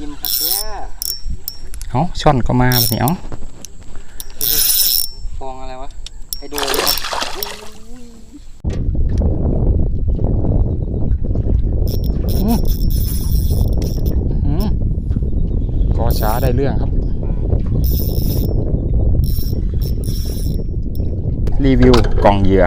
ยิ้มครับเนี่ยเอาช่อนก็มาแบบนี้เอาฟองอะไรวะไอโดนครับอุ้ยอืมอืมก็ช้าได้เรื่องครับ รีวิวกล่องเหยื่อ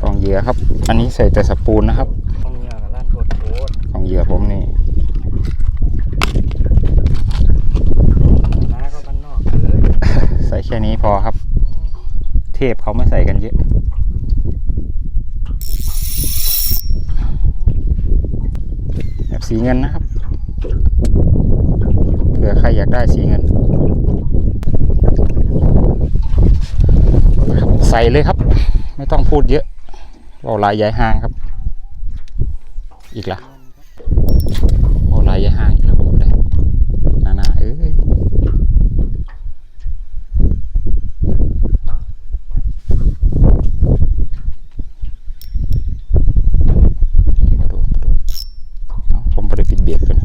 กล่องเหยื่อครับ อันนี้ใส่แต่สปูนนะครับฟองเงียกับ ยื่อผมนี่น้าก็บ้านนอกเลยใส่แค่นี้พอครับ เทพเขาไม่ใส่กันเยอะแบบสีเงินนะครับเผื่อใครอยากได้สีเงิน ใส่เลยครับ ไม่ต้องพูดเยอะเราลายย้ายห่างครับ อีกละ โอ้ลายย้ายห่างอีกแล้วผมเลยนานาเอ้ย มาโดนมาโดนเอาผมไม่ได้ปิดเบียดกัน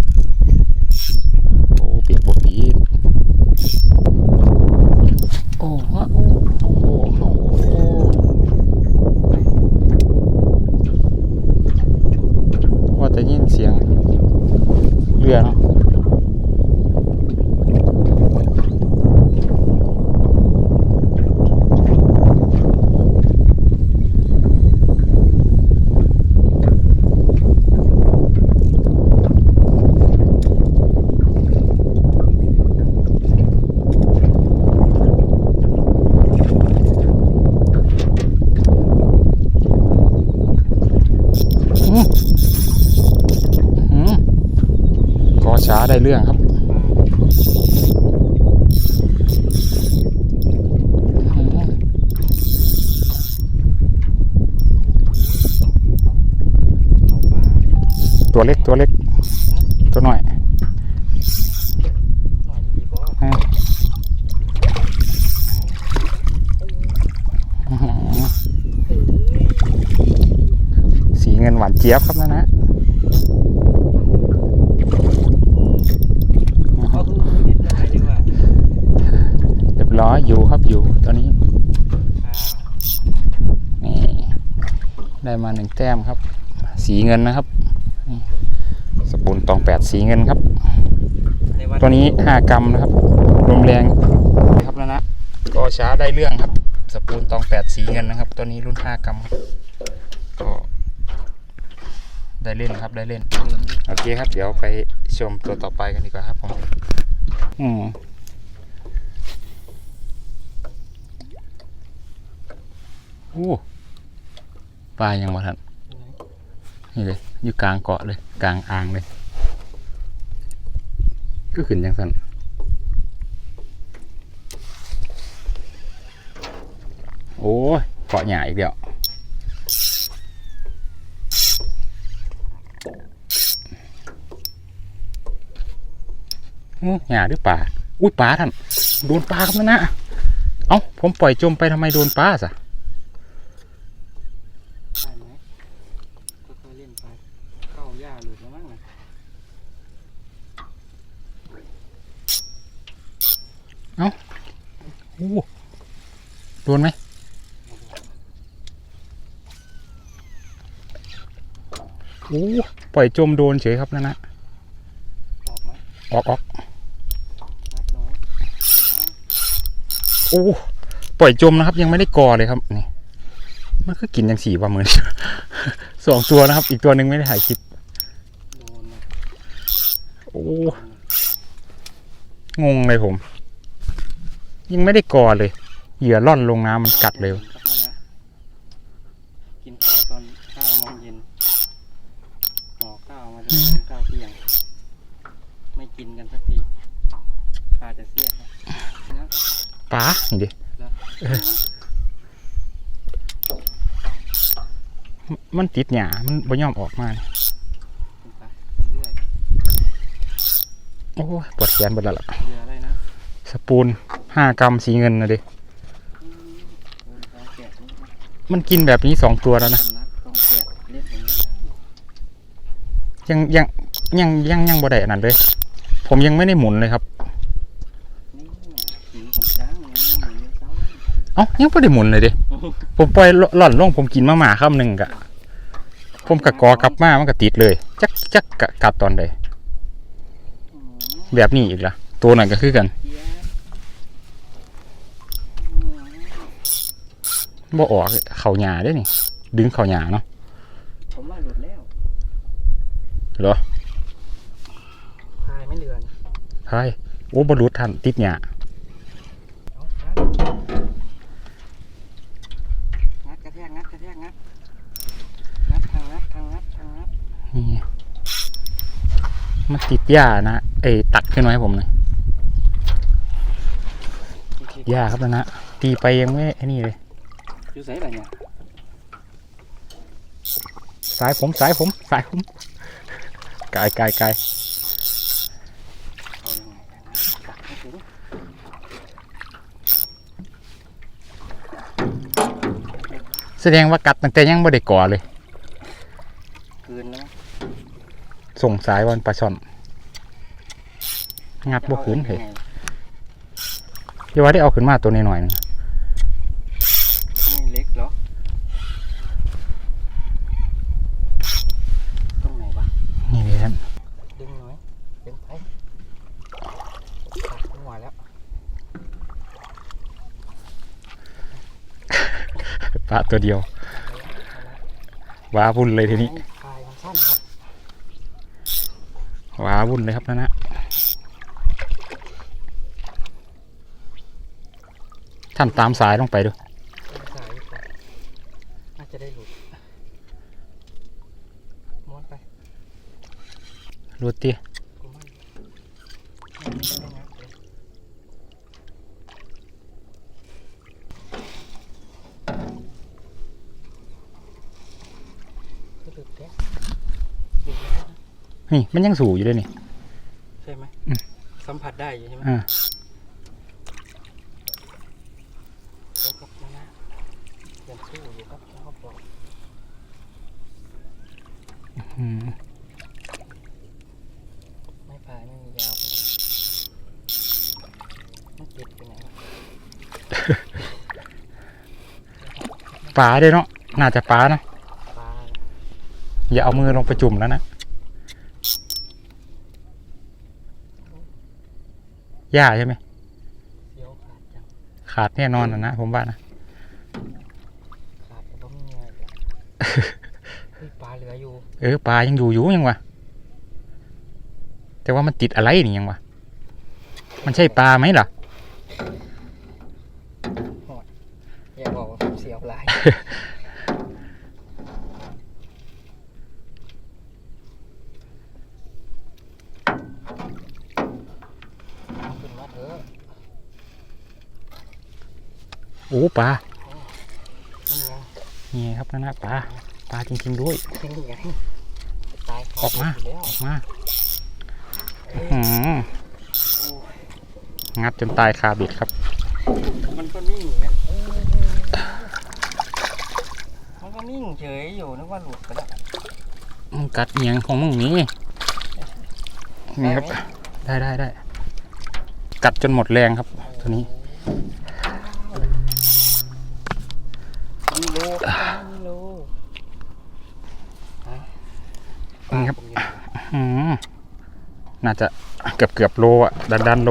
โอ้เบียดบนปีดโอ้ฮะโอ้โอ้โอ้โอ้ว่าแต่ยินเสียงเรือเนาะอืมอืมก็ ช้าได้เรื่องครับตัวเล็กตัวเล็กตัวหน่อยสีเงินหวานเจี๊ยบครับนะนะ เอาคือเล่นอะไรดีกว่า เรียบร้อยอยู่ครับอยู่ตอนนี้อ้าวนี่ได้มาหนึ่งแต้มครับ สีเงินนะครับนี่สปูนตองแปดสีเงินครับในวัดตัวนี้ห้ากรัมนะครับลมแรงครับนะนะก็ช้าได้เรื่องครับ สปูนตองแปดสีเงินนะครับ ตัวนี้รุ่นห้ากรัมครับก็ได้เล่นครับได้เล่นโอเคครับ เดี๋ยวไปชมตัวต่อไปกันดีกว่าครับผมอืม อ้ปลายังมาทันนี่เลยอยู่กลางเกาะเลย กลางอ่างเลย ก็ขึ้นยังสั่นโอ้ยเกาะใหญ่อีกเดียวอื้อหยาหรือป่า อุ้ยปลาท่าน โดนปลาครับนั่นนะ เอ้า ผมปล่อยจมไปทำไมโดนปลาสะ ได้ไหมค่อยๆ เล่นไป เข้าหญ้าหลุดแล้วมั้งนะโอ้โดนไหมโอ้ปล่อยจมโดนเฉยครับนั่นนะออกไหมออกออกโอ้ปล่อยจมนะครับ ยังไม่ได้กอเลยครับนี่มันก็กินย่างสีว่ามือน สองตัวนะครับ อีกตัวหนึ่งไม่ได้ถ่ายคลิปโดนนะโอ้งงเลยผม ยังไม่ได้กอเลยเหยื่อล่อนลงน้ำมันกัดเลยครับนั่นนะกินข้าวตอนข้าวโมงเย็นห่อข้าวมาจนถึงข้าวเที่ยง ไม่กินกันสักทีข้าจะเสียดนะนะปลานี่ดิแล้ว มันติดหยามันบ่ยอมออกมากินไปเรื่อยโอ้ยปวดแขนหมดแล้วล่ะเรืออะไรนะสปูนห้ากรัมสีเงินนะดิอืมเออต้องแกะนี่นะมันกินแบบนี้สองตัวแล้วนะสำนักต้องแกะเล็บอย่างนี้ยังยังยังยังยังบ่ได้อันนั้นเลย ผมยังไม่ได้หมุนเลยครับนี่สีผมจ้างมันไม่เหมือนเช้าเอ้ายังไม่ได้หมุนเลยดิ ผมปล่อยหล่อนลงผมกินมาหมาคำหนึ่งกะ ผมกะกอกลับมามันก็ติดเลย จักจักกะกัดตอนใดอืมแบบนี้อีกละตัวนั้นก็คือกันเจี๊ยบบ่ออกเข่าหยาได้นี่ ดึงเข่าหยาเนาะผมว่าหลุดแล้วเหรอพายไม่เรือนใช่โอ้บรุษทันติดหยาเอาครับงัดกระแทกงัดกระแทกงัดงัดทางงัดทางงัดทางงัด นี่ มันติดหญ้านะเอ้ยตัดขึ้นมาให้ผมหน่อยหญ้าครับนะตีไปยังไม่ไอ้นี่เลยอยู่ใส่อะไรเนี่ยสายผมสายผมสายผมกายกายกายเอายังไงกันนะตักให้ถึงแสดงว่ากัดตั้งแต่ยังไม่ได้ก่อเลย คืนแล้ว ส่งสายวันปลาช่อน งัดบ่ขืนเหรเฮ้ยเดี๋ยวว่าได้เอาขึ้นมาตัวนี้หน่อยหนึงไม่เล็กหรอตรงไหนวะนี่เลยครับดึงหน่อยดึงไปตักขึ้นมาแล้วปลาตัวเดียวว้าวุ่นเลยทีนี้พายมันสั้นครับ ว้าวุ่นเลยครับนั่นนะท่านตามสายลงไปดูสายดีกว่าน่าจะได้หลุดม้วนไปรูดเตี้ย กูไม่ไม่ได้งัดเลยก็หลุดแล้วหลุดแล้ว นะนี่มันยังสูงอยู่เลยนี่ใช่ไหมอืมสัมผัสได้อยู่ใช่ไหมอ่าแล้วกับนะนะยังสู้อยู่ครับเขาบอกอืมไม่พายไม่มียาวไปเลยมันติดไปไหนวะปลาด้วยเนาะน่าจะปลานะปลาอย่าเอามือลงไปจุ่มแล้วนะ หญ้าใช่ไหมเสียวขาดจังขาดแน่นอนนะนะผมว่านะขาดแต่ก็ไม่มีอะไรเลยเฮ้ยปลาเหลืออยู่ เออปลายังอยู่อยู่ยังวะแต่ว่ามันติดอะไรนี่ยังวะมันใช่ปลาไหมล่ะ อย่าบอกว่าผมเสียวลายเอาขึ้นมาเถอะ โอ้ปลานี่ไงนี่ไงครับนั่นนะปลาปลาจริงๆด้วยนี่ไงตายคออกมาอยู่แล้วออกมาอื้อหือโอ้ยงัดจนตายคาบิดครับ มันก็นิ่งนะมันก็นิ่งเฉยอยู่นึกว่าหลุดไปแล้วมึงกัดเอียงของมึงนี่นี่ครับได้ไหมได้ได้ได้กัดจนหมดแรงครับ ตัวนี้ มีโลมีโลฮะ นี่ครับ ผมอยู่ อืม น่าจะเกือบเกือบโลอะดันดันโล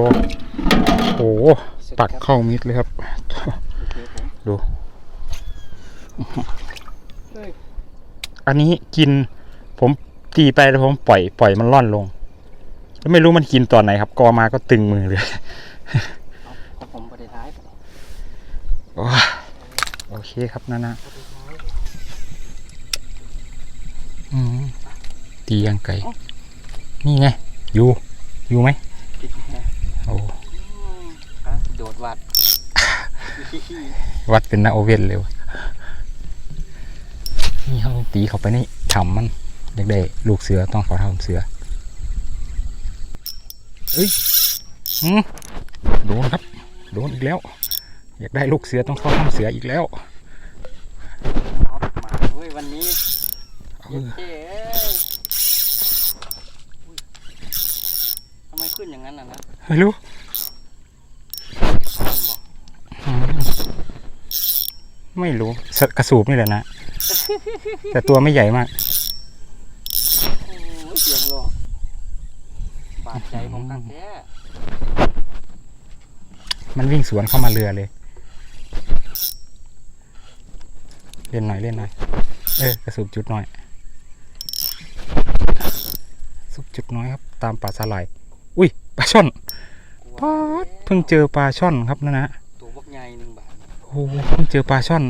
โอ้โหสุดปักครับเข้ามิดเลยครับโอเคผมดูเฮ้ยอันนี้กิน ผมตีไปแล้วผมปล่อยปล่อยมันล่อนลง แล้วไม่รู้มันกินตอนไหนครับ กอมาก็ตึงมือเลยเอาของผมประเดี๋ยวท้ายประเดี๋ยวโอ้ยโอเคครับนั่นนะท้ายอืมตียังไกล นี่ไง อยู่ อยู่ไหมติดแฮะโอ้อืมฮะโดดวัด วัดเป็นนาโอเว่นเลยวะนี่เขาตีเข้าไปนี่ทำมันอยากได้ลูกเสือต้องเขาทำเสือเอ้ยอืมโดนครับ โดนอีกแล้ว อยากได้ลูกเสือต้องเข้าทำเสืออีกแล้วเอามาเว้ยวันนี้ เอ เย้ อ เจ้เอ้ย ขึ้นอย่างนั้นน่ะนะไม่รู้บอกอืมไม่รู้สกระสูบนี่แหละนะ แต่ตัวไม่ใหญ่มากโอ้ยเสียงหลอกบาดใจผมกันแท้มันวิ่งสวนเข้ามาเรือเลย เล่นหน่อยเล่นหน่อย เออกระสูบจุดหน่อย สุบจุดน้อยครับ ตามป่าสาหร่าย อุ้ยปลาช่อนกลัวป๊าดเพิ่งเจอปลาช่อนครับนะนะตัวบักใหญ่หนึ่งบาทโอ้โหเพิ่งเจอปลาช่อน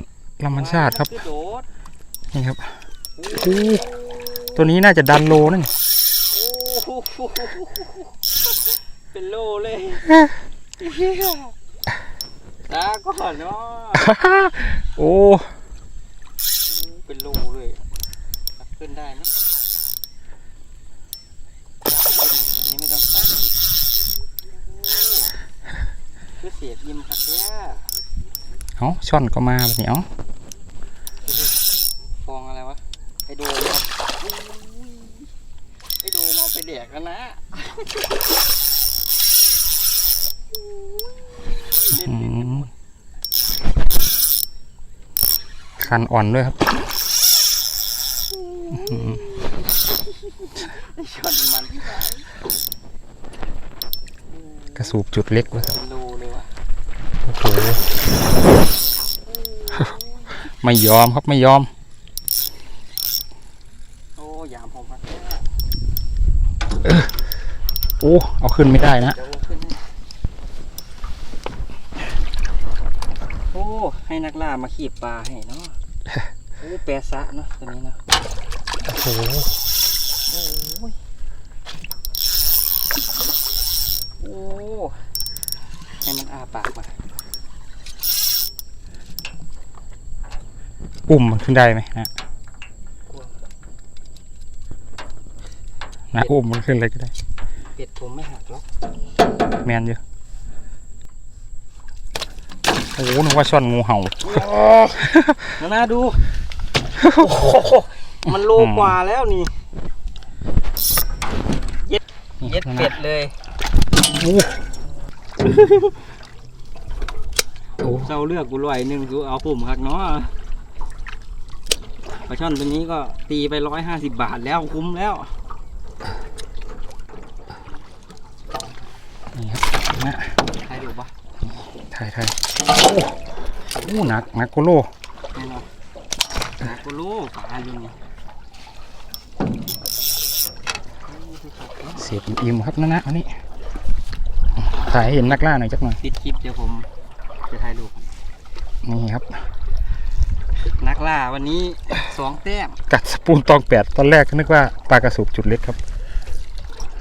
ลำมันชาติครับคือโดดนี่ครับโอ้ตัวนี้น่าจะดันโลนั่นโอ้โหเป็นโลเลยเอ๊ะเฮียตาก่อนเนาะโอ้เป็นโลเลยรับขึ้นได้ไหมจับขึ้นอันนี้ไม่ต้องใช้โอ้คือเสียบยิมครับเนี่ยเอาช่อนก็มาแบบนี้เอาฟองอะไรวะ ไอโดมครับอุ้ยไอโดมเอาไปแดกกันนะเล่นอืลิ้นกันมหมดคันอ่อนด้วยครับอืมไอชอนมันกระสูบจุดเล็กวะครับเป็น โลเลยว่ะโอ้โหไม่ยอมครับไม่ยอม โอ้ยามผมครับโอ้เอาขึ้นไม่ได้นะเดี๋ยวผมขึ้นให้โอ้ ให้นักล่ามาขีบปลาให้เนาะ โอ้แปรซะเนาะตัวนี้เนาะโอ้โหโอ้ยโอ้ให้มันอาปากมา อุ้มมันขึ้นได้ไหมนะกลัวนะอุ้มมันขึ้นเลยก็ได้ เป็ดผมไม่หักหรอกแมนอยู่โอ้โหนึกว่าช่อนงูเห่านานาดูมันโลกว่าแล้วนี่ เย็ดเป็ดเลยโอ้โหเจ้าเลือกกูลอยหนึ่งกูเอาผมครับเนาะ ปลาช่อนตัวนี้ก็ตีไปร้อยห้าสิบบาทแล้วคุ้มแล้วนี่ครับนะใครดูปะถ่ายถ่ายโอ้โหหนักหนักกุโลนี่เนาะนากูรู้ปลาอยู่นี่เสียบอิ่มๆครับนะนะอันนี้ถ่ายให้เห็นนักล่าหน่อยจักหน่อยปิดคลิปเดี๋ยวผมจะถ่ายรูปนี่ครับ นักล่าวันนี้สองแต้มกัดสปูนตองแปดตอนแรกนึกว่าปลากระสุบจุดเล็กครับ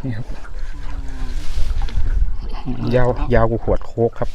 นี่ครับยาวยาวกูขวดโคกครับ